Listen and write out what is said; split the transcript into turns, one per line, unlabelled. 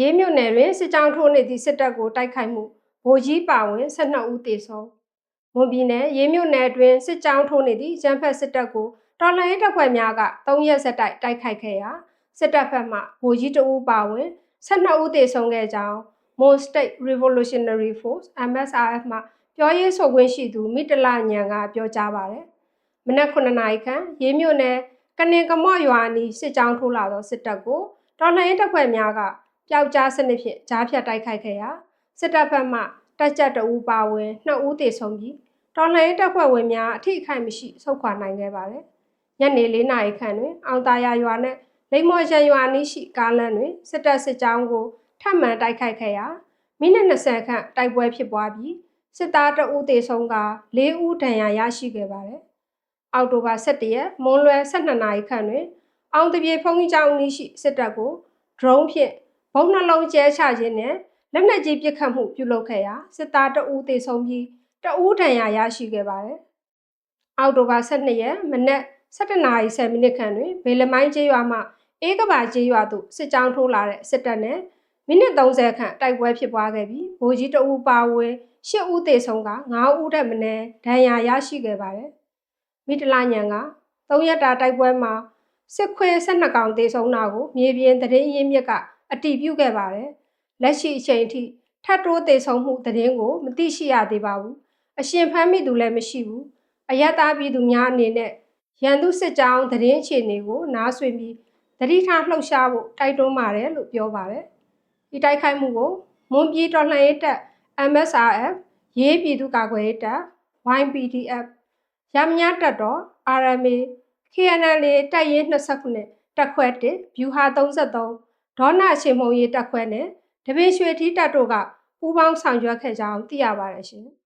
ရေးမြို့နယ်တွင်စစ်ကြောင်းထိုးနေသည့်စစ်တပ်ကိုတိုက်ခိုက်မှုဗိုလ်ကြီးပါဝင်12ဦးသေဆုံးမွန်ပြည်နယ်ရေးမြို့နယ်တွင်စစ်ကြောင်းထိုးနေသည့်ရန်ဖက်စစ်တပ်ကိုတော်လှန်ရေးတပ်ဖွဲ့များက3ရက်ဆက်တိုက်တိုက်ခိုက်ခဲ့ရာစစ်တပ်ဘက်မှဗိုလ်ကြီးတဦးပါဝင်12ဦးသေဆုံးခဲ့ကြောင်း Mon State Revolutionary Force MSRF မှပြောရေးဆိုခွင့်ရှိသူမိတလညံကပြောကြားပါတယ်မနက်9နာရီခန့်ရေးမြို့နယ်ကနင်ကမော့ရွာအနီးစစ်ကြောင်းထိုးလာသောစစ်တပ်ကိုတော်လှန်ရေးတပ်ဖွဲ့များက ပျောက်ကြားစနစ်ဖြင့်ကြားဖြတ်တိုက်ခိုက်ခဲ့ရာစစ်တပ်ဘက်မှတပ်ကြပ်တအူပါဝင်2ဦးသေဆုံးပြီးတော်လှန်ရေးတပ်ဖွဲ့ဝင်များအထိအခိုက်မရှိဆုတ်ခွာနိုင်ခဲ့ပါတယ်။ညနေ4နာရီခန့်တွင် အောင်တာယာရွာနှင့်လိမ္မော်ရန်ရွာနီးရှိကားလမ်းတွင်စစ်တပ်စစ်ကြောင်းကိုထပ်မံတိုက်ခိုက်ခဲ့ရာမိနစ်20ခန့်တိုက်ပွဲဖြစ်ပွားပြီးစစ်သားတအူသေဆုံးက4ဦးဒဏ်ရာရရှိခဲ့ပါတယ်။အောက်တိုဘာ17ရက်မွန်းလွဲ12နာရီခန့်တွင် အောင်တပြေဖုံးကြီးကျောင်းနီးရှိစစ်တပ်ကို drone ဖြင့် ဘုံနှလုံးကျဲချခြင်းနဲ့လက်နက်ကြီးပစ်ခတ်မှုပြုလုပ်ခဲ့ရာစစ်သားတအူးသေဆုံးပြီးတအူးဒဏ်ရာရရှိခဲ့ပါတယ်။အောက်တိုဘာ12ရက်မနက်7:30မိနစ်ခန့်တွင်ဘေလမိုင်းကျေးရွာမှအေးကဘာကျေးရွာသို့စစ်ကြောင်းထိုးလာတဲ့စစ်တပ်နဲ့မိနစ်30ခန့်တိုက်ပွဲဖြစ်ပွားခဲ့ပြီးဗိုလ်ကြီးတအူးပါဝင်8ဦးသေဆုံးက9ဦးထက်မနည်းဒဏ်ရာရရှိခဲ့ပါတယ်။မိတလညံက3ရက်တာတိုက်ပွဲမှာစစ်ခွေ12ကောင်သေဆုံးတာကိုမြေပြင်သတင်းရင်းမြစ်က အတည်ပြုခဲ့ပါတယ်။လက်ရှိအချိန်ထိထပ်တိုးသေဆုံးမှုသတင်းကိုမသိရှိရသေးပါဘူး။အရှင်ဖမ်းမိသူလည်းမရှိဘူး။အယက်သားပြည်သူများအနေနဲ့ရန်သူစစ်ကြောင်းသတင်းအခြေအနေကိုနားဆွေးပြီးသတိထားလှုပ်ရှားဖို့တိုက်တွန်းပါတယ်လို့ပြောပါတယ်။ဒီတိုက်ခိုက်မှုကိုမွန်ပြည်တော်လှန်ရေးတပ် MSRF ရေးပြည်သူ့ကာကွယ်ရေးတပ် YPDF ရမညာတပ်တော် RMA KNL တပ်ရင်း29တပ်ခွဲ1ဗျူဟာ33 ဒေါနာရှင်မုံရေးတပ်ခွဲနဲ့တပင်ရွှေထီးတပ်တို့ကပူးပေါင်းဆောင်ရွက်ခဲ့ကြောင်းသိရပါတယ်ရှင်။